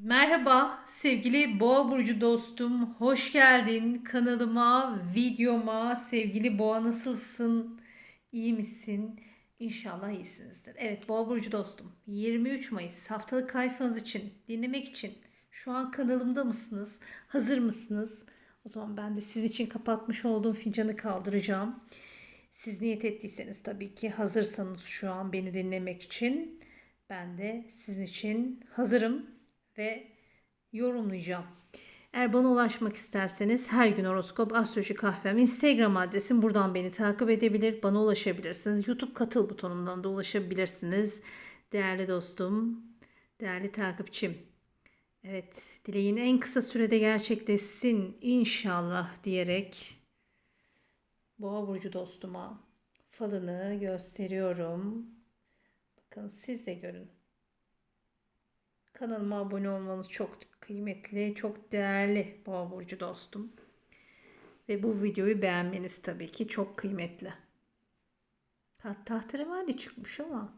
Merhaba sevgili Boğa burcu dostum. Hoş geldin kanalıma, videoma. Sevgili Boğa nasılsın? İyi misin? İnşallah iyisinizdir. Evet Boğa burcu dostum. 23 Mayıs haftalık kayfanız için, dinlemek için şu an kanalımda mısınız? Hazır mısınız? O zaman ben de siz için kapatmış olduğum fincanı kaldıracağım. Siz niyet ettiyseniz tabii ki hazırsanız şu an beni dinlemek için ben de sizin için hazırım ve yorumlayacağım. Eğer bana ulaşmak isterseniz her gün horoskop astroloji kahvem Instagram adresim buradan beni takip edebilir bana ulaşabilirsiniz. YouTube katıl butonundan da ulaşabilirsiniz. Değerli dostum, değerli takipçim. Evet dileğin en kısa sürede gerçekleşsin inşallah diyerek Boğa burcu dostuma falını gösteriyorum. Bakın siz de görün. Kanalıma abone olmanız çok kıymetli, çok değerli Boğa burcu dostum. Ve bu videoyu beğenmeniz tabii ki çok kıymetli. Ha, tahterevalli çıkmış ama.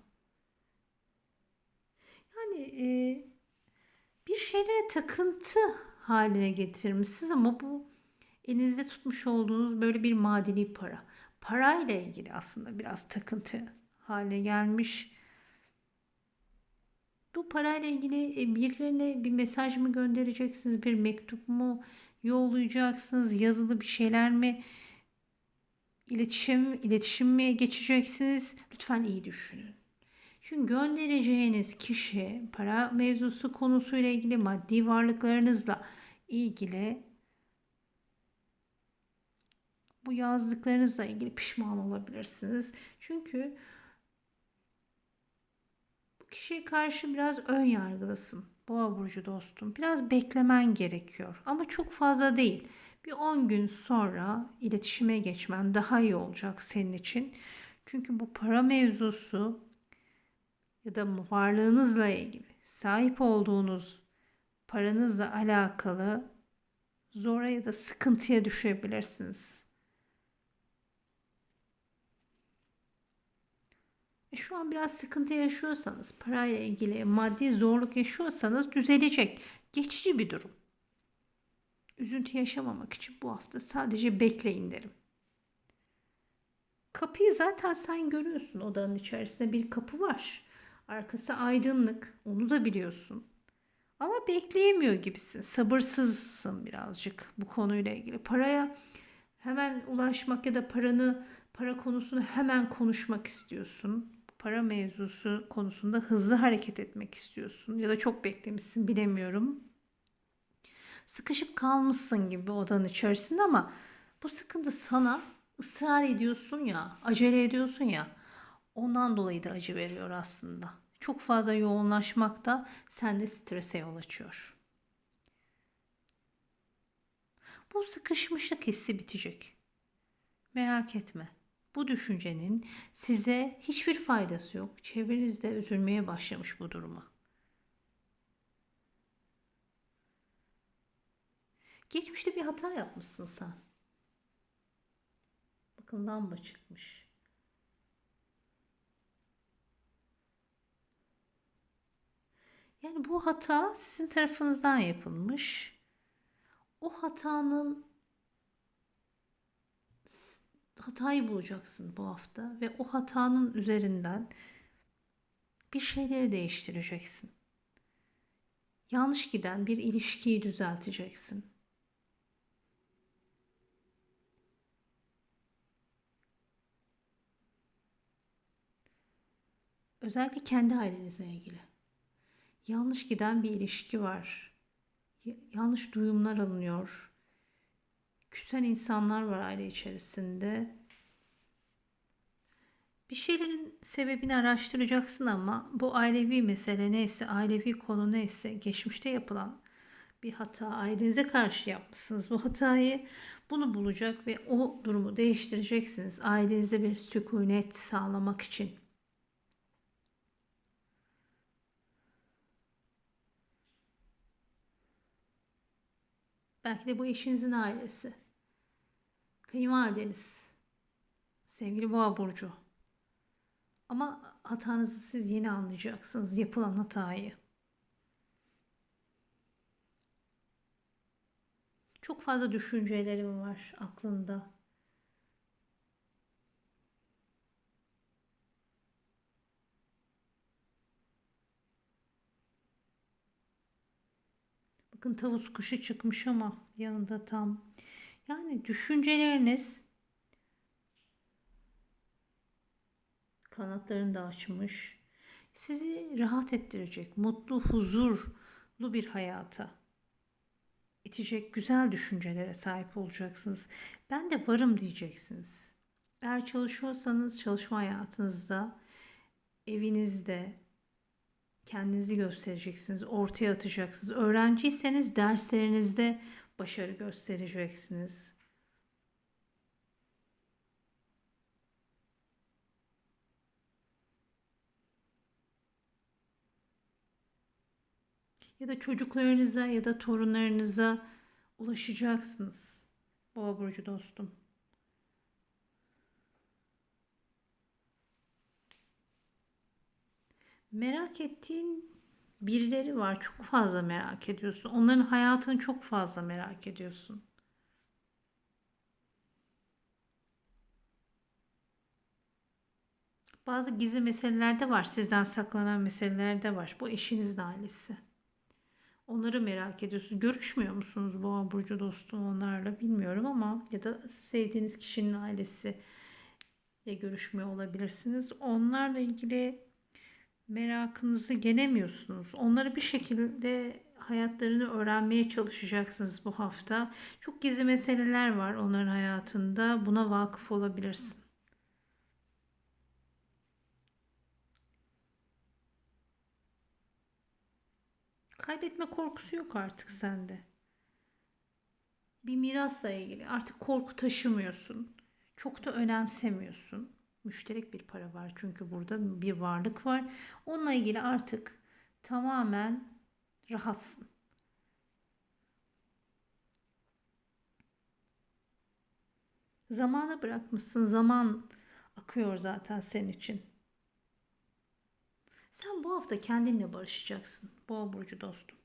Yani e, bir şeylere takıntı haline getirmişsiniz ama bu elinizde tutmuş olduğunuz böyle bir madeni para. Parayla ilgili aslında biraz takıntı haline gelmiş. Bu parayla ilgili e, birilerine bir mesaj mı göndereceksiniz? Bir mektup mu yollayacaksınız? Yazılı bir şeyler mi? İletişim, iletişim mi geçeceksiniz? Lütfen iyi düşünün. Çünkü göndereceğiniz kişi para mevzusu konusuyla ilgili maddi varlıklarınızla ilgili bu yazdıklarınızla ilgili pişman olabilirsiniz. Çünkü kişiye karşı biraz ön yargılısın. Boğa burcu dostum. Biraz beklemen gerekiyor ama çok fazla değil. Bir 10 gün sonra iletişime geçmen daha iyi olacak senin için. Çünkü bu para mevzusu ya da varlığınızla ilgili sahip olduğunuz paranızla alakalı zora ya da sıkıntıya düşebilirsiniz. Şu an biraz sıkıntı yaşıyorsanız, parayla ilgili maddi zorluk yaşıyorsanız düzelecek. Geçici bir durum. Üzüntü yaşamamak için bu hafta sadece bekleyin derim. Kapıyı zaten sen görüyorsun. Odanın içerisinde bir kapı var. Arkası aydınlık. Onu da biliyorsun. Ama bekleyemiyor gibisin. Sabırsızsın birazcık bu konuyla ilgili. Paraya hemen ulaşmak ya da paranı para konusunu hemen konuşmak istiyorsun para mevzusu konusunda hızlı hareket etmek istiyorsun ya da çok beklemişsin bilemiyorum. Sıkışıp kalmışsın gibi odanın içerisinde ama bu sıkıntı sana ısrar ediyorsun ya, acele ediyorsun ya. Ondan dolayı da acı veriyor aslında. Çok fazla yoğunlaşmak da sende strese yol açıyor. Bu sıkışmışlık hissi bitecek. Merak etme. Bu düşüncenin size hiçbir faydası yok. Çevrenizde üzülmeye başlamış bu duruma. Geçmişte bir hata yapmışsın sen. Bakın lamba çıkmış. Yani bu hata sizin tarafınızdan yapılmış. O hatanın hatayı bulacaksın bu hafta ve o hatanın üzerinden bir şeyleri değiştireceksin. Yanlış giden bir ilişkiyi düzelteceksin. Özellikle kendi ailenizle ilgili. Yanlış giden bir ilişki var. Yanlış duyumlar alınıyor küsen insanlar var aile içerisinde. Bir şeylerin sebebini araştıracaksın ama bu ailevi mesele neyse, ailevi konu neyse, geçmişte yapılan bir hata ailenize karşı yapmışsınız. Bu hatayı bunu bulacak ve o durumu değiştireceksiniz. Ailenizde bir sükunet sağlamak için. Belki de bu eşinizin ailesi. Kayınvalideniz. Sevgili boğa burcu. Ama hatanızı siz yeni anlayacaksınız. Yapılan hatayı. Çok fazla düşüncelerim var aklında. Bakın tavus kuşu çıkmış ama yanında tam. Yani düşünceleriniz kanatlarını da açmış. Sizi rahat ettirecek, mutlu, huzurlu bir hayata itecek güzel düşüncelere sahip olacaksınız. Ben de varım diyeceksiniz. Eğer çalışıyorsanız çalışma hayatınızda, evinizde kendinizi göstereceksiniz, ortaya atacaksınız. Öğrenciyseniz derslerinizde başarı göstereceksiniz. ya da çocuklarınıza ya da torunlarınıza ulaşacaksınız. Boğa burcu dostum. Merak ettiğin birileri var. Çok fazla merak ediyorsun. Onların hayatını çok fazla merak ediyorsun. Bazı gizli meseleler de var. Sizden saklanan meseleler de var. Bu eşinizin ailesi. Onları merak ediyorsunuz. Görüşmüyor musunuz Boğa Burcu dostum onlarla bilmiyorum ama ya da sevdiğiniz kişinin ailesi ile görüşmüyor olabilirsiniz. Onlarla ilgili merakınızı yenemiyorsunuz. Onları bir şekilde hayatlarını öğrenmeye çalışacaksınız bu hafta. Çok gizli meseleler var onların hayatında. Buna vakıf olabilirsin. Kaybetme korkusu yok artık sende. Bir mirasla ilgili artık korku taşımıyorsun. Çok da önemsemiyorsun. Müşterek bir para var çünkü burada bir varlık var. Onunla ilgili artık tamamen rahatsın. Zamana bırakmışsın. Zaman akıyor zaten senin için. Sen bu hafta kendinle barışacaksın. Boğa burcu dostum.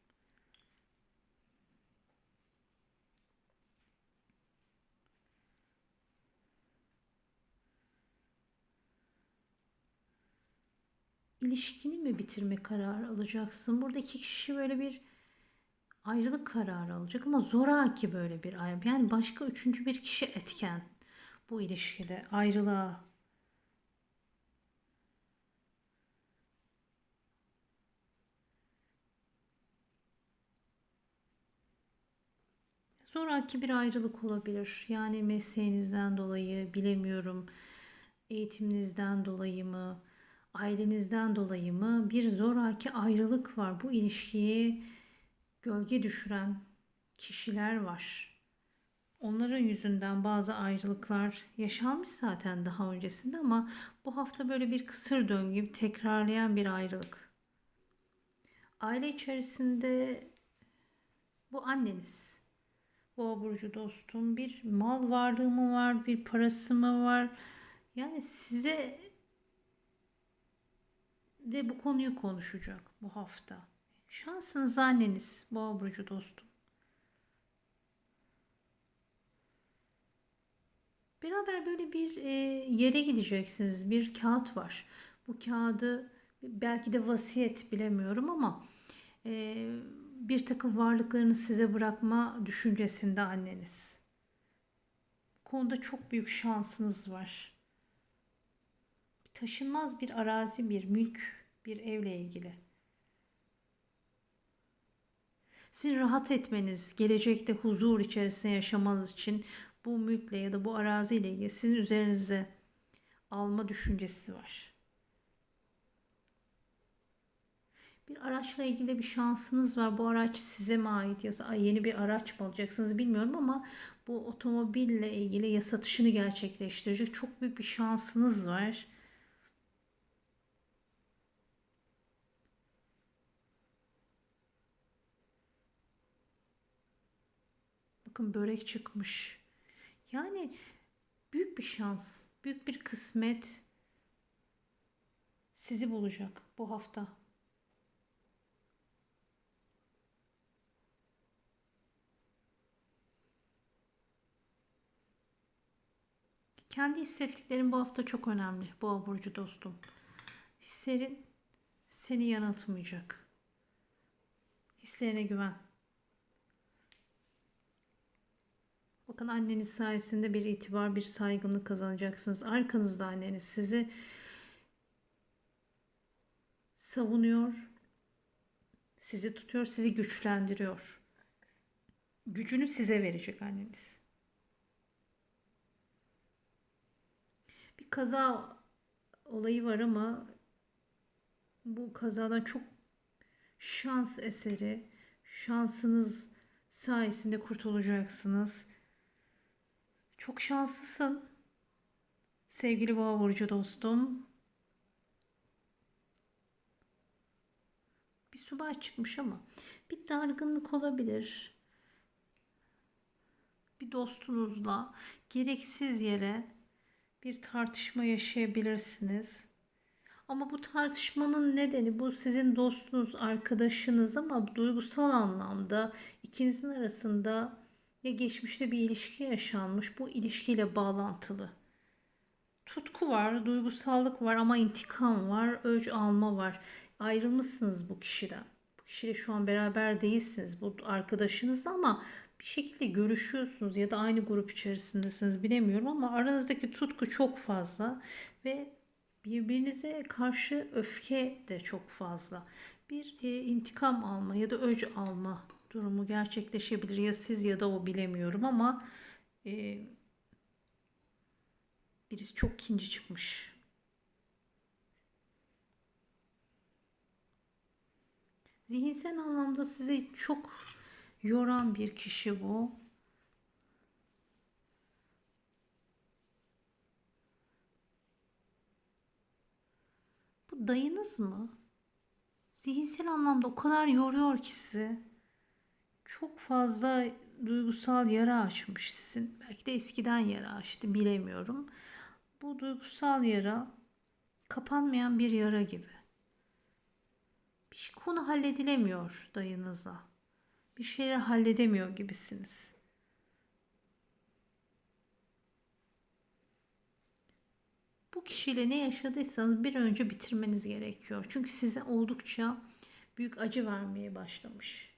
İlişkini mi bitirme kararı alacaksın? Buradaki kişi böyle bir ayrılık kararı alacak ama zoraki böyle bir ayrılık. Yani başka üçüncü bir kişi etken bu ilişkide ayrılığa Zoraki bir ayrılık olabilir. Yani mesleğinizden dolayı bilemiyorum. Eğitiminizden dolayı mı? Ailenizden dolayı mı? Bir zoraki ayrılık var. Bu ilişkiyi gölge düşüren kişiler var. Onların yüzünden bazı ayrılıklar yaşanmış zaten daha öncesinde ama bu hafta böyle bir kısır döngü tekrarlayan bir ayrılık. Aile içerisinde bu anneniz Boğa burcu dostum bir mal varlığı mı var, bir parası mı var? Yani size de bu konuyu konuşacak bu hafta. Şansınız anneniz Boğa burcu dostum. Beraber böyle bir e, yere gideceksiniz. Bir kağıt var. Bu kağıdı belki de vasiyet bilemiyorum ama e, bir takım varlıklarını size bırakma düşüncesinde anneniz. Bu konuda çok büyük şansınız var. Taşınmaz bir arazi, bir mülk, bir evle ilgili. Sizin rahat etmeniz, gelecekte huzur içerisinde yaşamanız için bu mülkle ya da bu araziyle ilgili sizin üzerinize alma düşüncesi var. Bir araçla ilgili bir şansınız var. Bu araç size mi ait yoksa yeni bir araç mı alacaksınız bilmiyorum ama bu otomobille ilgili ya satışını gerçekleştirecek çok büyük bir şansınız var. bakın börek çıkmış. Yani büyük bir şans, büyük bir kısmet sizi bulacak bu hafta. Kendi hissettiklerin bu hafta çok önemli. Boğa burcu dostum. Hislerin seni yanıltmayacak. Hislerine güven. Bakın anneniz sayesinde bir itibar, bir saygınlık kazanacaksınız. Arkanızda anneniz sizi savunuyor, sizi tutuyor, sizi güçlendiriyor. Gücünü size verecek anneniz. Bir kaza olayı var ama bu kazadan çok şans eseri, şansınız sayesinde kurtulacaksınız. Çok şanslısın. Sevgili boğa burcu dostum. Bir subay çıkmış ama bir dargınlık olabilir. Bir dostunuzla gereksiz yere bir tartışma yaşayabilirsiniz. Ama bu tartışmanın nedeni bu sizin dostunuz, arkadaşınız ama duygusal anlamda ikinizin arasında ya geçmişte bir ilişki yaşanmış bu ilişkiyle bağlantılı. Tutku var, duygusallık var ama intikam var, öc alma var. Ayrılmışsınız bu kişiden. Bu kişiyle şu an beraber değilsiniz. Bu arkadaşınız ama bir şekilde görüşüyorsunuz ya da aynı grup içerisindesiniz bilemiyorum ama aranızdaki tutku çok fazla ve birbirinize karşı öfke de çok fazla. Bir e, intikam alma ya da öc alma durumu gerçekleşebilir ya siz ya da o bilemiyorum ama e, birisi çok kinci çıkmış. Zihinsel anlamda sizi çok yoran bir kişi bu. Bu dayınız mı? Zihinsel anlamda o kadar yoruyor ki sizi. Çok fazla duygusal yara açmış sizin. Belki de eskiden yara açtı bilemiyorum. Bu duygusal yara kapanmayan bir yara gibi. Bir konu halledilemiyor dayınızla. Bir şeyleri halledemiyor gibisiniz. Bu kişiyle ne yaşadıysanız bir önce bitirmeniz gerekiyor. Çünkü size oldukça büyük acı vermeye başlamış.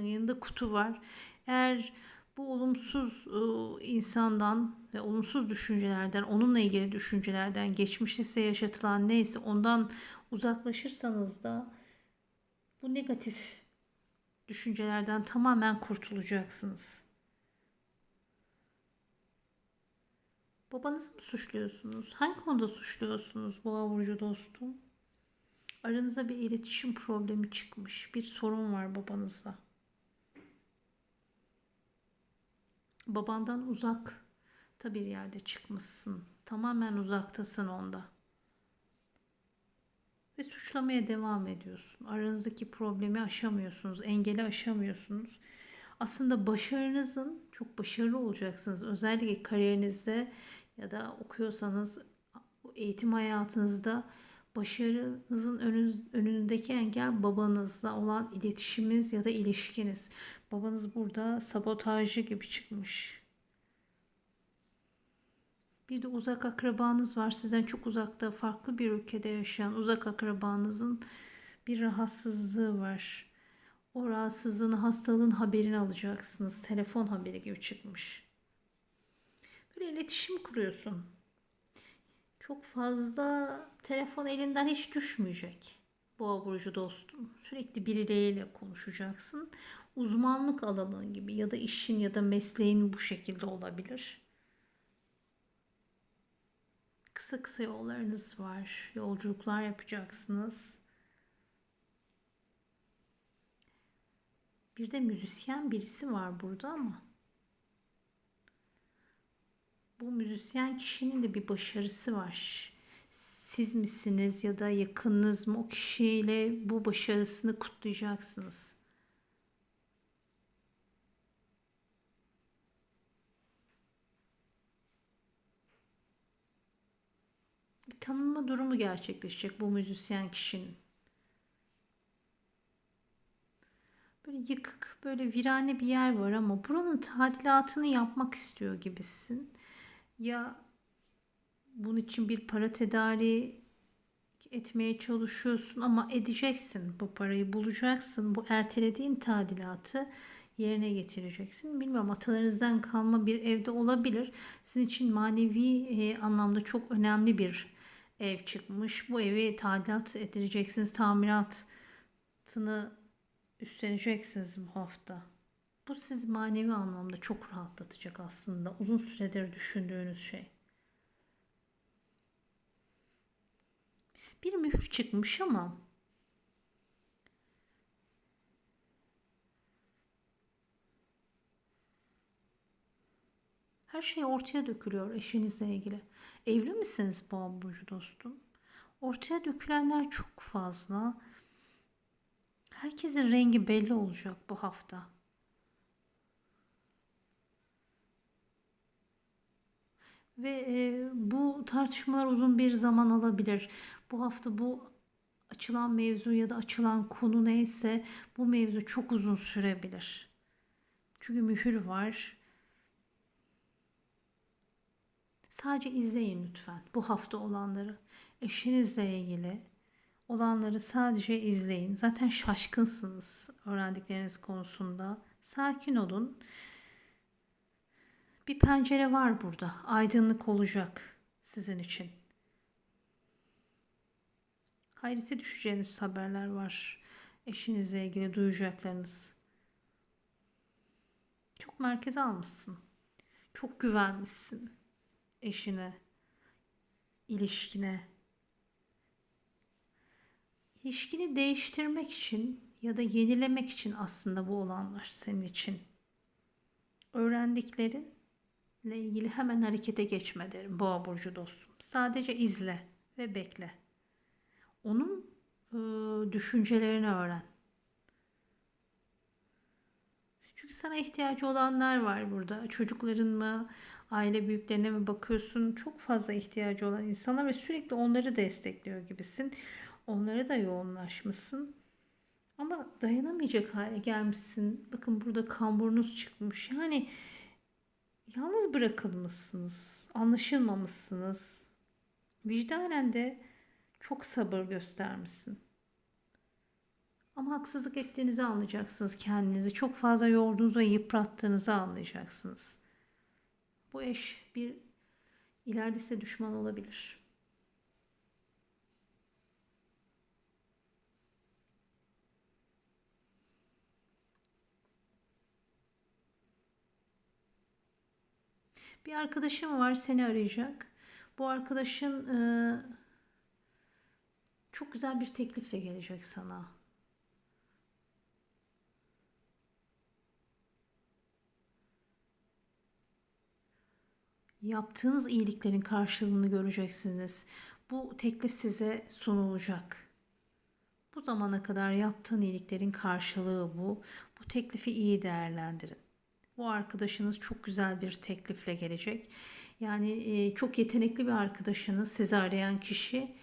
Yanında kutu var. Eğer bu olumsuz e, insandan ve olumsuz düşüncelerden, onunla ilgili düşüncelerden, geçmişte size yaşatılan neyse ondan uzaklaşırsanız da bu negatif düşüncelerden tamamen kurtulacaksınız. Babanızı mı suçluyorsunuz? Hangi konuda suçluyorsunuz Boğa burcu dostum? Aranızda bir iletişim problemi çıkmış. Bir sorun var babanızla. Babandan uzak da bir yerde çıkmışsın. Tamamen uzaktasın onda. Ve suçlamaya devam ediyorsun. Aranızdaki problemi aşamıyorsunuz. Engeli aşamıyorsunuz. Aslında başarınızın çok başarılı olacaksınız. Özellikle kariyerinizde ya da okuyorsanız eğitim hayatınızda başarınızın önündeki engel babanızla olan iletişiminiz ya da ilişkiniz. Babanız burada sabotajcı gibi çıkmış. Bir de uzak akrabanız var. Sizden çok uzakta, farklı bir ülkede yaşayan uzak akrabanızın bir rahatsızlığı var. O rahatsızlığın, hastalığın haberini alacaksınız. Telefon haberi gibi çıkmış. Böyle iletişim kuruyorsun. Çok fazla telefon elinden hiç düşmeyecek. Boğa burcu dostum. Sürekli birileriyle konuşacaksın. Uzmanlık alanın gibi ya da işin ya da mesleğin bu şekilde olabilir. Kısa kısa yollarınız var. Yolculuklar yapacaksınız. Bir de müzisyen birisi var burada ama bu müzisyen kişinin de bir başarısı var. Siz misiniz ya da yakınınız mı o kişiyle bu başarısını kutlayacaksınız. Bir tanınma durumu gerçekleşecek bu müzisyen kişinin. yıkık böyle virane bir yer var ama buranın tadilatını yapmak istiyor gibisin. Ya bunun için bir para tedariği etmeye çalışıyorsun ama edeceksin. Bu parayı bulacaksın. Bu ertelediğin tadilatı yerine getireceksin. Bilmiyorum atalarınızdan kalma bir evde olabilir. Sizin için manevi e, anlamda çok önemli bir ev çıkmış. Bu evi tadilat edeceksiniz. Tamiratını üstleneceksiniz bu hafta. Bu sizi manevi anlamda çok rahatlatacak aslında. Uzun süredir düşündüğünüz şey. Bir mühür çıkmış ama her şey ortaya dökülüyor eşinizle ilgili. Evli misiniz Boğa burcu dostum? Ortaya dökülenler çok fazla. Herkesin rengi belli olacak bu hafta. Ve e, bu tartışmalar uzun bir zaman alabilir. Bu hafta bu açılan mevzu ya da açılan konu neyse bu mevzu çok uzun sürebilir. Çünkü mühür var. Sadece izleyin lütfen bu hafta olanları. Eşinizle ilgili olanları sadece izleyin. Zaten şaşkınsınız öğrendikleriniz konusunda. Sakin olun. Bir pencere var burada. Aydınlık olacak sizin için. Hayrete düşeceğiniz haberler var. Eşinizle ilgili duyacaklarınız. Çok merkeze almışsın. Çok güvenmişsin eşine, ilişkine. İlişkini değiştirmek için ya da yenilemek için aslında bu olanlar senin için. Öğrendiklerin ile ilgili hemen harekete geçme derim boğa burcu dostum. Sadece izle ve bekle. Onun e, düşüncelerini öğren. Çünkü sana ihtiyacı olanlar var burada. Çocukların mı, aile büyüklerine mi bakıyorsun? Çok fazla ihtiyacı olan insana ve sürekli onları destekliyor gibisin. Onlara da yoğunlaşmışsın. Ama dayanamayacak hale gelmişsin. Bakın burada kamburunuz çıkmış. Yani yalnız bırakılmışsınız. Anlaşılmamışsınız. Vicdanen de çok sabır göstermişsin. Ama haksızlık ettiğinizi anlayacaksınız kendinizi. Çok fazla yorduğunuzu ve yıprattığınızı anlayacaksınız. Bu eş bir ileride size düşman olabilir. Bir arkadaşım var seni arayacak. Bu arkadaşın e, çok güzel bir teklifle gelecek sana. Yaptığınız iyiliklerin karşılığını göreceksiniz. Bu teklif size sunulacak. Bu zamana kadar yaptığın iyiliklerin karşılığı bu. Bu teklifi iyi değerlendirin. Bu arkadaşınız çok güzel bir teklifle gelecek. Yani e, çok yetenekli bir arkadaşınız sizi arayan kişi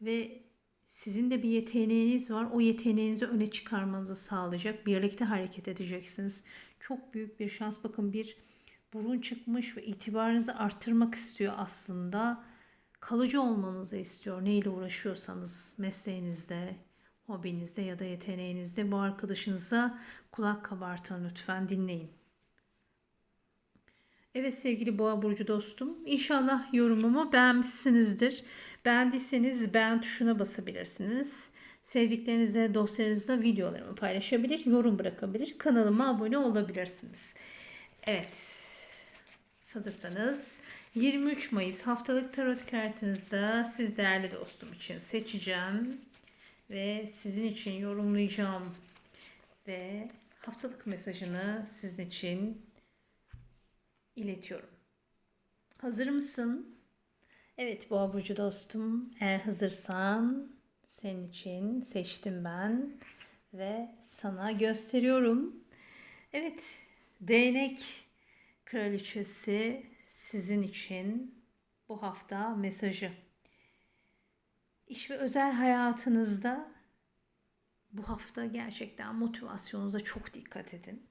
ve sizin de bir yeteneğiniz var. O yeteneğinizi öne çıkarmanızı sağlayacak. Birlikte hareket edeceksiniz. Çok büyük bir şans. Bakın bir burun çıkmış ve itibarınızı arttırmak istiyor aslında. Kalıcı olmanızı istiyor. Neyle uğraşıyorsanız mesleğinizde, hobinizde ya da yeteneğinizde bu arkadaşınıza kulak kabartın lütfen dinleyin. Evet sevgili boğa burcu dostum inşallah yorumumu beğenmişsinizdir. Beğendiyseniz beğen tuşuna basabilirsiniz. Sevdiklerinizle dostlarınızla videolarımı paylaşabilir, yorum bırakabilir, kanalıma abone olabilirsiniz. Evet hazırsanız 23 Mayıs haftalık tarot kartınızda siz değerli dostum için seçeceğim ve sizin için yorumlayacağım ve haftalık mesajını sizin için iletiyorum. Hazır mısın? Evet Boğa Burcu dostum eğer hazırsan senin için seçtim ben ve sana gösteriyorum. Evet değnek kraliçesi sizin için bu hafta mesajı. İş ve özel hayatınızda Bu hafta gerçekten motivasyonunuza çok dikkat edin.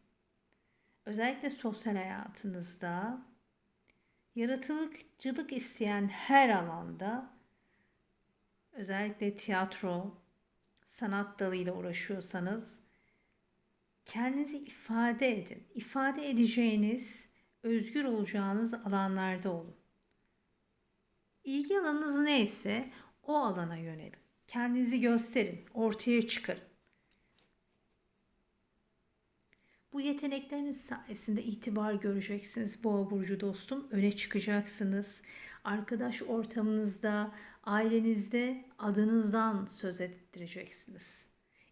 Özellikle sosyal hayatınızda yaratıcılık isteyen her alanda özellikle tiyatro, sanat dalıyla uğraşıyorsanız kendinizi ifade edin. İfade edeceğiniz, özgür olacağınız alanlarda olun. İlgi alanınız neyse o alana yönelin. Kendinizi gösterin, ortaya çıkarın. Bu yetenekleriniz sayesinde itibar göreceksiniz Boğa burcu dostum. Öne çıkacaksınız. Arkadaş ortamınızda, ailenizde adınızdan söz ettireceksiniz.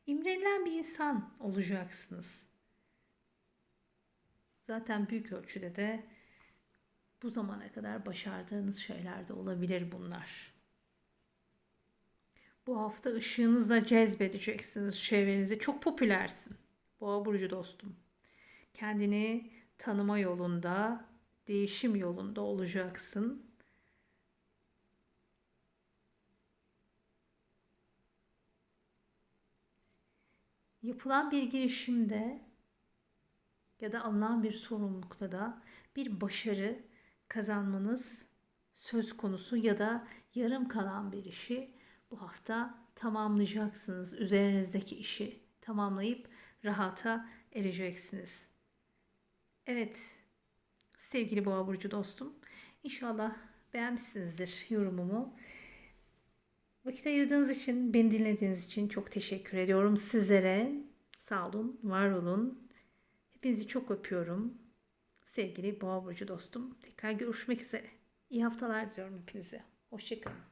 İmrenilen bir insan olacaksınız. Zaten büyük ölçüde de bu zamana kadar başardığınız şeyler de olabilir bunlar. Bu hafta ışığınızla cezbedeceksiniz çevrenizi. Çok popülersin. Boğa burcu dostum. Kendini tanıma yolunda, değişim yolunda olacaksın. Yapılan bir girişimde ya da alınan bir sorumlulukta da bir başarı kazanmanız söz konusu ya da yarım kalan bir işi bu hafta tamamlayacaksınız. Üzerinizdeki işi tamamlayıp rahata ereceksiniz. Evet sevgili boğa burcu dostum inşallah beğenmişsinizdir yorumumu. Vakit ayırdığınız için, beni dinlediğiniz için çok teşekkür ediyorum sizlere. Sağ olun, var olun. Hepinizi çok öpüyorum. Sevgili Boğa Burcu dostum. Tekrar görüşmek üzere. İyi haftalar diliyorum hepinize. Hoşçakalın.